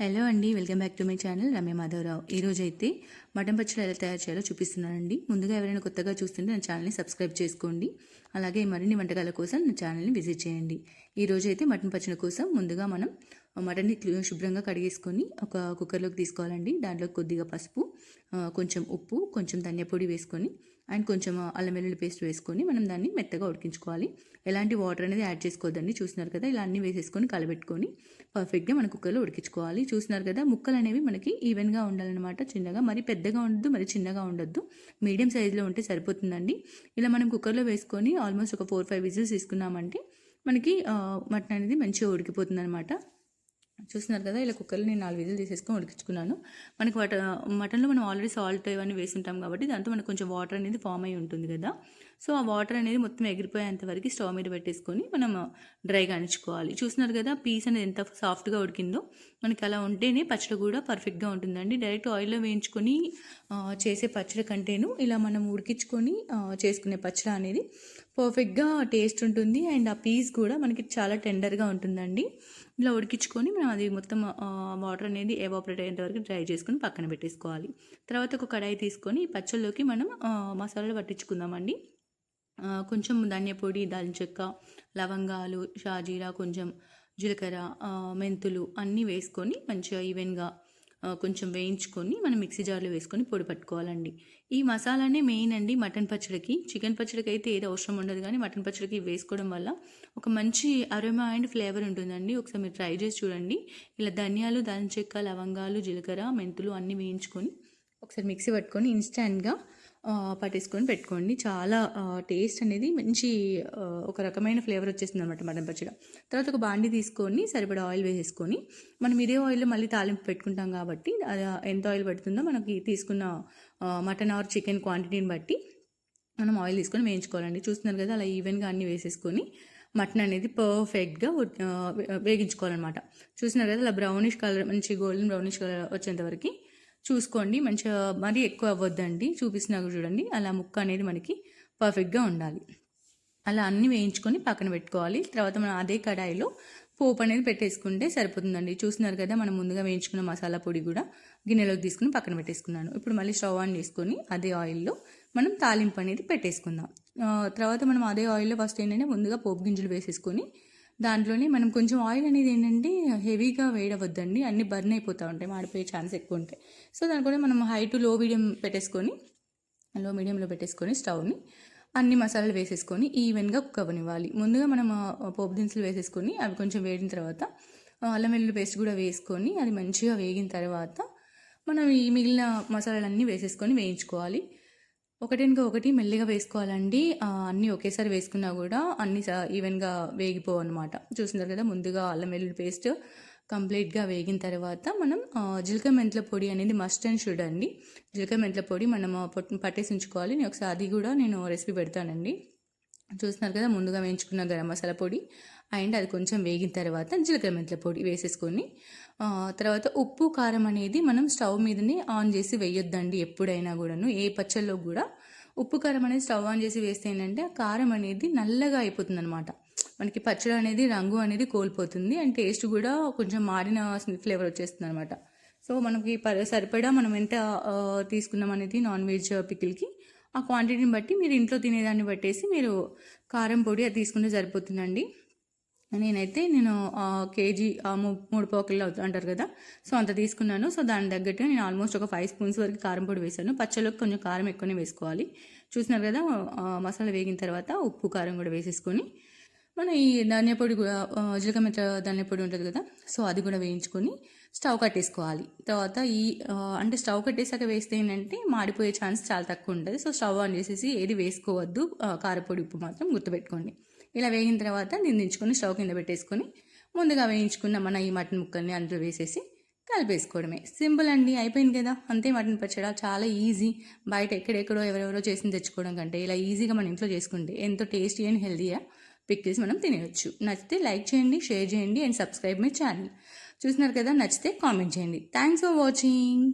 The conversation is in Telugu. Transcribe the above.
హలో అండి welcome back to my channel Ramya Madhavarao. ఈరోజు అయితే మటన్ పచ్చడి ఎలా తయారు చేయాలో చూపిస్తున్నానండి. ముందుగా ఎవరైనా కొత్తగా చూస్తుంటే నా ఛానల్ని సబ్స్క్రైబ్ చేసుకోండి. అలాగే మరిన్ని వంటకాల కోసం నా ఛానల్ని విజిట్ చేయండి. ఈరోజు అయితే మటన్ పచ్చడి కోసం ముందుగా మనం మటన్ని శుభ్రంగా కడిగేసుకొని ఒక కుక్కర్లోకి తీసుకోవాలండి. దాంట్లో కొద్దిగా పసుపు కొంచెం ఉప్పు కొంచెం ధనియాపొడి వేసుకొని అండ్ కొంచెం అల్లం వెల్లుల్లి పేస్ట్ వేసుకొని మనం దాన్ని మెత్తగా ఉడికించుకోవాలి. ఎలాంటి వాటర్ అనేది యాడ్ చేసుకోవద్దండి. చూసినారు కదా ఇలా అన్ని వేసేసుకొని కలబెట్టుకొని పర్ఫెక్ట్గా మన కుక్కర్లో ఉడికించుకోవాలి. చూసినారు కదా ముక్కలు అనేవి మనకి ఈవెన్గా ఉండాలన్నమాట చిన్నగా. మరి పెద్దగా ఉండద్దు మరి చిన్నగా ఉండొద్దు. మీడియం సైజులో ఉంటే సరిపోతుందండి. ఇలా మనం కుక్కర్లో వేసుకొని ఆల్మోస్ట్ ఒక ఫోర్ ఫైవ్ విజిల్స్ తీసుకున్నామంటే మనకి మటన్ అనేది మంచిగా ఉడికిపోతుంది అనమాట చూస్తున్నారు కదా ఇలా కుక్కర్లో నేను నాలుగు విజిల్ తీసేసుకొని ఉడికించుకున్నాను. మనకి వాట మటన్లో మనం ఆల్రెడీ సాల్ట్ ఇవన్నీ వేసుంటాం కాబట్టి దాంతో మనకు కొంచెం వాటర్ అనేది ఫామ్ అయి ఉంటుంది కదా. సో ఆ వాటర్ అనేది మొత్తం ఎగిరిపోయేంత వరకు స్టవ్ మీద పెట్టేసుకొని మనం డ్రైగా అణుచుకోవాలి చూస్తున్నారు కదా పీస్ అనేది ఎంత సాఫ్ట్గా ఉడికిందో. మనకి అలా ఉంటేనే పచ్చడి కూడా పర్ఫెక్ట్గా ఉంటుందండి. డైరెక్ట్ ఆయిల్లో వేయించుకొని చేసే పచ్చడి కంటేను ఇలా మనం ఉడికించుకొని చేసుకునే పచ్చడి అనేది పర్ఫెక్ట్గా టేస్ట్ ఉంటుంది అండ్ ఆ పీస్ కూడా మనకి చాలా టెండర్గా ఉంటుందండి. ఇలా ఉడికించుకొని మనం అది మొత్తం వాటర్ అనేది ఎవాపరేట్ అయ్యేంత వరకు డ్రై చేసుకొని పక్కన పెట్టేసుకోవాలి. తర్వాత ఒక కడాయి తీసుకొని ఈ పచ్చళ్ళలోకి మనం మసాలాలు పట్టించుకుందామండి. కొంచెం ధనియా పొడి చెక్క లవంగాలు షాజీరా కొంచెం జీలకర్ర మెంతులు అన్నీ వేసుకొని మంచిగా ఈవెన్గా కొంచెం వేయించుకొని మనం మిక్సీ జార్లో వేసుకొని పొడి పట్టుకోవాలండి. ఈ మసాలానే మెయిన్ అండి మటన్ పచ్చడికి. చికెన్ పచ్చడికి అయితే ఏది అవసరం ఉండదు కానీ మటన్ పచ్చడికి వేసుకోవడం వల్ల ఒక మంచి అరోమా అండ్ ఫ్లేవర్ ఉంటుందండి. ఒకసారి మీరు ట్రై చేసి చూడండి. ఇలా ధనియాలు దాల్చెక్క చెక్క లవంగాలు జీలకర్ర మెంతులు అన్నీ వేయించుకొని ఒకసారి మిక్సీ పట్టుకొని ఇన్స్టాంట్గా పట్టేసుకొని పెట్టుకోండి. చాలా టేస్ట్ అనేది మంచి ఒక రకమైన ఫ్లేవర్ వచ్చేస్తుంది అనమాట మటన్ పచ్చడి. తర్వాత ఒక బాండి తీసుకొని సరిపడా ఆయిల్ వేసేసుకొని మనం ఇదే ఆయిల్లో మళ్ళీ తాలింపు పెట్టుకుంటాం కాబట్టి ఎంత ఆయిల్ పడుతుందో మనకి తీసుకున్న మటన్ ఆర్ చికెన్ క్వాంటిటీని బట్టి మనం ఆయిల్ తీసుకొని వేయించుకోవాలండి. చూస్తున్నారు కదా అలా ఈవెన్గా అన్నీ వేసేసుకొని మటన్ అనేది పర్ఫెక్ట్గా వేగించుకోవాలన్నమాట. చూసినారు కదా అలా బ్రౌనిష్ కలర్ మంచి గోల్డెన్ బ్రౌనిష్ కలర్ వచ్చేంత వరకు చూసుకోండి. మంచిగా మరీ ఎక్కువ అవ్వద్దండి. చూపిస్తున్నా కూడా చూడండి. అలా ముక్క అనేది మనకి పర్ఫెక్ట్గా ఉండాలి. అలా అన్నీ వేయించుకొని పక్కన పెట్టుకోవాలి. తర్వాత మనం అదే కడాయిలో పోపు అనేది పెట్టేసుకుంటే సరిపోతుందండి. చూస్తున్నారు కదా మనం ముందుగా వేయించుకున్న మసాలా పొడి కూడా గిన్నెలోకి తీసుకుని పక్కన పెట్టేసుకున్నాను. ఇప్పుడు మళ్ళీ స్టవ్ ఆన్ చేసుకొని అదే ఆయిల్లో మనం తాలింపు అనేది పెట్టేసుకుందాం. తర్వాత మనం అదే ఆయిల్లో ఫస్ట్ ఏంటంటే ముందుగా పోపు గింజలు వేసేసుకొని దాంట్లోనే మనం కొంచెం ఆయిల్ అనేది ఏంటంటే హెవీగా వేయవద్దండి అన్ని బర్న్ అయిపోతూ ఉంటాయి. మాడిపోయే ఛాన్స్ ఎక్కువ ఉంటాయి. సో దానికోసం మనం హై టు లో మీడియం పెట్టేసుకొని లో మీడియంలో పెట్టేసుకొని స్టవ్ని అన్ని మసాలాలు వేసేసుకొని ఈవెన్గా కుక్ అవ్వనివ్వాలి. ముందుగా మనం పోపు దినుసులు వేసేసుకొని అవి కొంచెం వేడిన తర్వాత అల్లం వెల్లుల్లి పేస్ట్ కూడా వేసుకొని అది మంచిగా వేగిన తర్వాత మనం ఈ మిగిలిన మసాలాలన్నీ వేసేసుకొని వేయించుకోవాలి. ఒకటినక ఒకటి మెల్లిగా వేసుకోవాలండి. అన్నీ ఒకేసారి వేసుకున్నా కూడా అన్ని ఈవెన్గా వేగిపోవు అనమాట చూసినారు కదా ముందుగా అల్లం వెల్లుల్లి పేస్ట్ కంప్లీట్గా వేగిన తర్వాత మనం జీలకర్ర మెంతుల పొడి అనేది మస్ట్ అండ్ షుడ్ అండి. జీలకర్ర మెంతుల పొడి మనం ఆ, పట్టేసి ఉంచుకోవాలి. నేను ఒకసారి అది కూడా నేను రెసిపీ పెడతానండి. చూస్తున్నారు కదా ముందుగా వేయించుకున్న గరం మసాలా పొడి అండ్ అది కొంచెం వేగిన తర్వాత జీలకర్ర మెంతుల పొడి వేసేసుకొని తర్వాత ఉప్పు కారం అనేది మనం స్టవ్ మీదనే ఆన్ చేసి వేయొద్దండి ఎప్పుడైనా కూడాను. ఏ పచ్చళ్ళలో కూడా ఉప్పు కారం అనేది స్టవ్ ఆన్ చేసి వేస్తే ఏంటంటే ఆ కారం అనేది నల్లగా అయిపోతుంది అనమాట మనకి పచ్చడి అనేది రంగు అనేది కోల్పోతుంది అండ్ టేస్ట్ కూడా కొంచెం మారిన ఫ్లేవర్ వచ్చేస్తుంది అనమాట సో మనకి ప- సరిపడా మనం ఎంత తీసుకున్నాం అనేది నాన్ వెజ్ పికిల్కి ఆ క్వాంటిటీని బట్టి మీరు ఇంట్లో తినేదాన్ని బట్టేసి మీరు కారం పొడి అది తీసుకుంటే సరిపోతుందండి. నేనైతే నేను కేజీ ఆ, మూడు పావుకిళ్ళు అంటారు కదా సో అంత తీసుకున్నాను. సో దాని తగ్గట్టు నేను ఆల్మోస్ట్ ఒక ఫైవ్ స్పూన్స్ వరకు కారం పొడి వేసాను పచ్చళ్ళకి కొంచెం కారం ఎక్కువనే వేసుకోవాలి. చూస్తున్నారు కదా మసాలా వేగిన తర్వాత ఉప్పు కారం కూడా వేసేసుకొని మన ఈ ధనియా పొడి కూడా జీలకర్ర మెత్త ధనియా పొడి ఉంటుంది కదా సో అది కూడా వేయించుకొని స్టవ్ కట్టేసుకోవాలి. తర్వాత ఈ అంటే స్టవ్ కట్టేసాక వేస్తే ఏంటంటే మాడిపోయే ఛాన్స్ చాలా తక్కువ ఉంటుంది. సో స్టవ్ ఆన్ చేసేసి ఏది వేసుకోవద్దు కారపొడి ఉప్పు మాత్రం గుర్తుపెట్టుకోండి. ఇలా వేగిన తర్వాత నిందించుకొని స్టవ్ కింద పెట్టేసుకొని ముందుగా వేయించుకున్న మన ఈ మటన్ ముక్కల్ని అందులో వేసేసి కలిపేసుకోవడమే. సింపుల్ అండి అయిపోయింది కదా. అంతే మటన్ పచ్చడా చాలా ఈజీ. బయట ఎక్కడెక్కడో ఎవరెవరో చేసి తెచ్చుకోవడం కంటే ఇలా ఈజీగా మన ఇంట్లో చేసుకుంటే ఎంతో టేస్టీ అండ్ హెల్దీగా పిక్కిల్స్ మనం తినేయచ్చు. నచ్చితే లైక్ చేయండి షేర్ చేయండి అండ్ సబ్స్క్రైబ్ మై ఛానల్. చూస్తున్నారు కదా నచ్చితే కామెంట్ చేయండి. Thanks for watching.